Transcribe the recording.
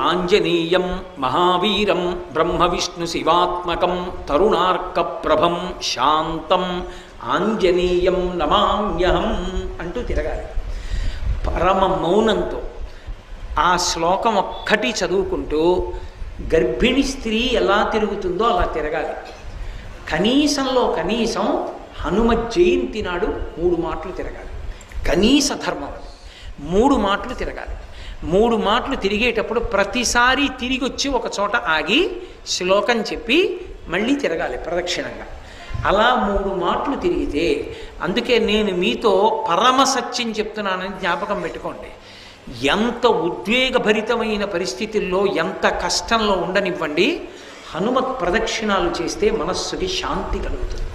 ఆంజనేయం మహావీరం బ్రహ్మ విష్ణు శివాత్మకం తరుణార్క ప్రభం శాంతం ఆంజనేయం నమామ్యహం అంటూ తిరగాలి. పరమ మౌనంతో ఆ శ్లోకం ఒక్కటి చదువుకుంటూ గర్భిణి స్త్రీ ఎలా తిరుగుతుందో అలా తిరగాలి. కనీసంలో కనీసం హనుమ జయంతి నాడు మూడు మాటలు తిరగాలి. కనీస ధర్మం. మూడు మాటలు తిరగాలి. మూడు మాటలు తిరిగేటప్పుడు ప్రతిసారి తిరిగి వచ్చి ఒక చోట ఆగి శ్లోకం చెప్పి మళ్ళీ తిరగాలి ప్రదక్షిణంగా. అలా మూడు మాటలు తిరిగితే అందుకే నేను మీతో పరమ సత్యం చెప్తున్నానని జ్ఞాపకం పెట్టుకోండి. ఎంత ఉద్వేగభరితమైన పరిస్థితుల్లో ఎంత కష్టంలో ఉండనివ్వండి హనుమత్ ప్రదక్షిణాలు చేస్తే మనస్సుకి శాంతి కలుగుతుంది.